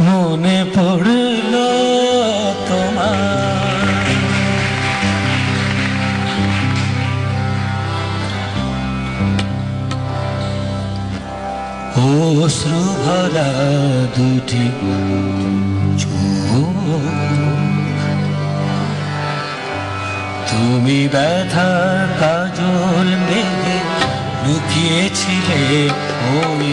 মনে পড়ল তোমার। অশ্রু ভরা দুটি তুমি ব্যথার কাজল মেঘে লুকিয়েছিলে ওই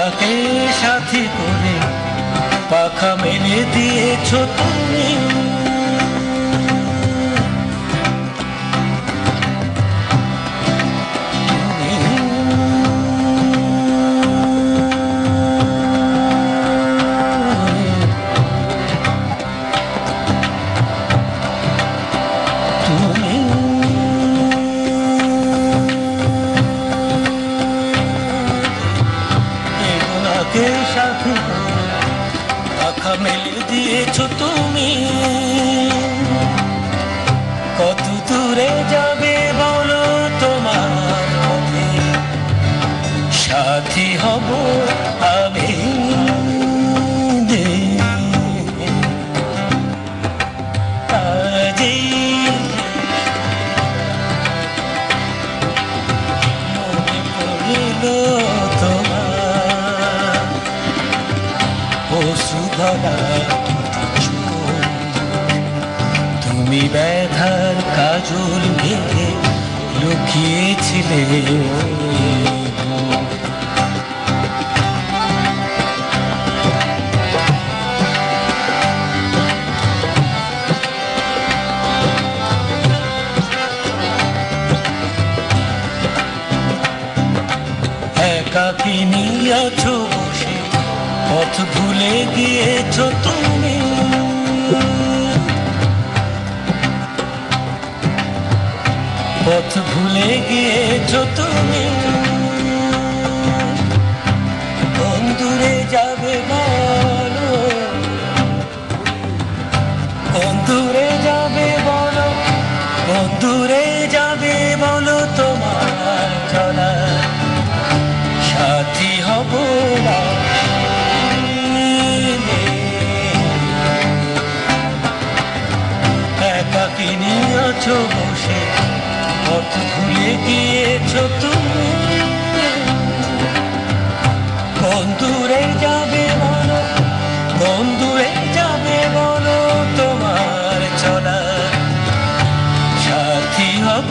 বেদনাকে সাথী করে পাখা মেলে দিয়েছ তুমি। তুমি। পাখা মেলে দিয়েছ তুমি। কত দূরে যাবে বলো তোমার সাথী হব আমি তুমি ব্যথার কাজল মেঘে লুকিয়েছিলে। একাকিনী আছো পথ ভুলে গিয়েছ তুমি। পথ ভুলে গিয়েছ তুমি। তুমি। কোন দূরে যাবে বলো? বন্ধুরে যাবে বলো তোমার চলা সাথী হব।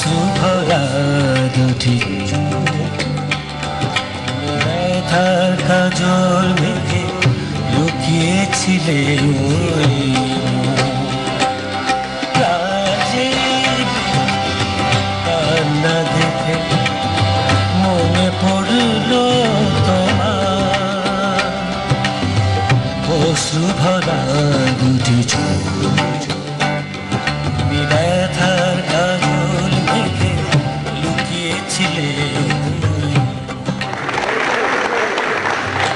সুভরা দুটি ব্যথার কাজল মেঘে লুকিয়েছিলে ওই